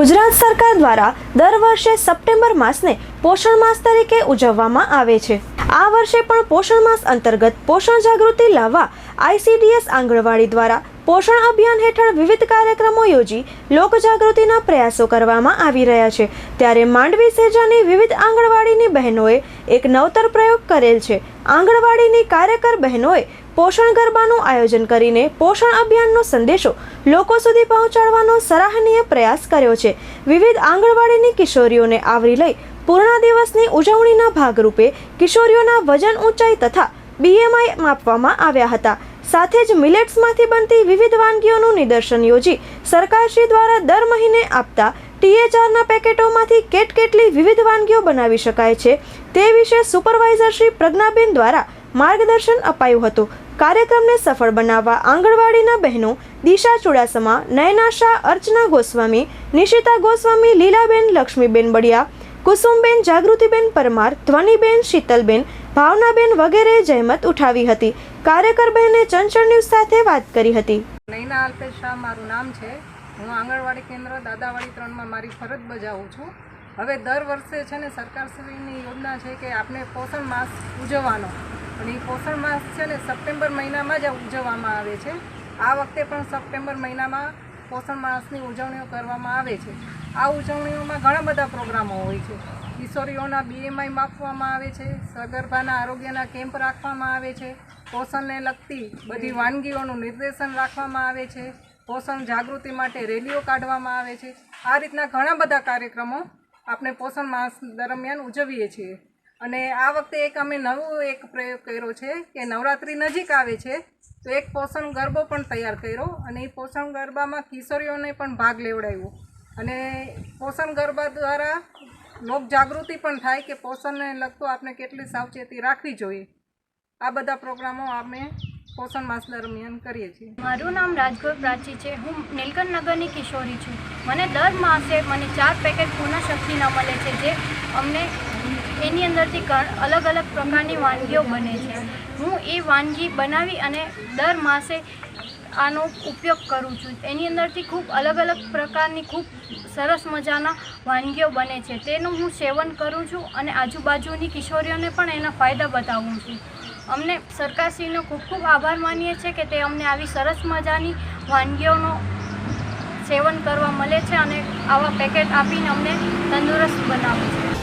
ગુજરાત સરકાર દ્વારા દર વર્ષે સપ્ટેમ્બર માસને પોષણ માસ તરીકે ઉજવવામાં આવે છે. આ વર્ષે પણ પોષણ માસ અંતર્ગત પોષણ જાગૃતિ લાવવા આઈસીડીએસ આંગણવાડી દ્વારા પોષણ અભિયાન હેઠળ વિવિધ કાર્યક્રમો યોજી લોકજાગૃતિના પ્રયાસો કરવામાં આવી રહ્યા છે. ત્યારે માંડવી સેજાની વિવિધ આંગણવાડીની બહેનોએ એક નવતર પ્રયોગ કરેલ છે. આંગણવાડીની કાર્યકર બહેનોએ પોષણ ગરબાનું આયોજન કરીને પોષણ અભિયાનનો સંદેશો લોકો સુધી પહોંચાડવાનો સરાહનીય પ્રયાસ કર્યો છે. વિવિધ આંગણવાડીની કિશોરીઓને આવરી લઈ પૂર્ણ દિવસની ઉજવણીના ભાગરૂપે કિશોરીઓના વજન ઊંચાઈ તથા બીએમઆઈ માપવામાં આવ્યા હતા. સાથે જ મિલેટ્સમાંથી બનતી વિવિધ વાનગીઓનું નિદર્શન યોજી સરકારશ્રી દ્વારા દર મહિને આપતા ટીએચઆરના પેકેટોમાંથી કેટ કેટલી વિવિધ વાનગીઓ બનાવી શકાય છે. તે વિશે સુપરવાઇઝર શ્રી પ્રજ્ઞાબેન દ્વારા માર્ગદર્શન અપાયું હતું. કાર્યક્રમને સફળ બનાવવા આંગણવાડીના બહેનો દિશા ચુડાસમા નયના શાહ અર્ચના ગોસ્વામી, નિશિતા ગોસ્વામી, લીલાબેન લક્ષ્મીબેન બળિયા કુસુમબેન, જાગૃતિબેન પરમાર, ધ્વનિબેન, શીતલબેન, ભાવનાબેન વગેરે જહેમત ઉઠાવી હતી. કાર્યકર બહેને ચંચળ ન્યૂઝ સાથે વાત કરી હતી. નૈના અલ્પેશ શાહ મારું નામ છે. હું આંગણવાડી કેન્દ્ર, દાદાવાડી ત્રણમાં મારી ફરજ બજાવું છું. હવે દર વર્ષે છે ને સરકારશ્રીની યોજના છે કે આપણે પોષણ માસ ઉજવવાનો. અને એ પોષણ માસ છે ને સપ્ટેમ્બર મહિનામાં જ ઉજવવામાં આવે છે. આ વખતે પણ સપ્ટેમ્બર મહિનામાં પોષણ માસની ઉજવણીઓ કરવામાં આવે છે. આ ઉજવણીઓમાં ઘણા બધા પ્રોગ્રામો હોય છે. કિશોરીઓના બીએમઆઈ માપવામાં આવે છે, સગર્ભાના આરોગ્યના કેમ્પ રાખવામાં આવે છે, પોષણને લગતી બધી વાનગીઓનું નિર્દેશન રાખવામાં આવે છે, પોષણ જાગૃતિ માટે રેલીઓ કાઢવામાં આવે છે. આ રીતના ઘણા બધા કાર્યક્રમો આપણે પોષણ માસ દરમિયાન ઉજવીએ છીએ. અને આ વખતે એક અમે નવો એક પ્રયોગ કર્યો છે કે નવરાત્રિ નજીક આવે છે, તો એક પોષણ ગરબો પણ તૈયાર કર્યો અને એ પોષણ ગરબામાં કિશોરીઓને પણ ભાગ લેવડાવ્યો. અને પોષણ ગરબા દ્વારા લોક જાગૃતિ પણ થાય કે પોષણને લગતું આપણે કેટલી સાવચેતી રાખવી જોઈએ. આ બધા પ્રોગ્રામો અમે પોષણ માસ દરમિયાન કરીએ છીએ. મારું નામ રાજગોર પ્રાચી છે. હું નીલકંઠ નગરની કિશોરી છું. મને દર માસે મને ચાર પેકેટ પૂર્ણ શક્તિના મળે છે, જે અમને એની અંદરથી અલગ અલગ પ્રકારની વાનગીઓ બને છે. હું એ વાનગી બનાવી અને દર માસે આનો ઉપયોગ કરું છું. એની અંદરથી ખૂબ અલગ અલગ પ્રકારની ખૂબ સરસ મજાના વાનગીઓ બને છે. તેનું હું સેવન કરું છું અને આજુબાજુની કિશોરીઓને પણ એના ફાયદા બતાવું છું. અમને સરકારશ્રીનો ખૂબ ખૂબ આભાર માનીએ છીએ કે તે અમને આવી સરસ મજાની વાનગીઓનો સેવન કરવા મળે છે અને આવા પેકેટ આપીને અમને તંદુરસ્ત બનાવે છે.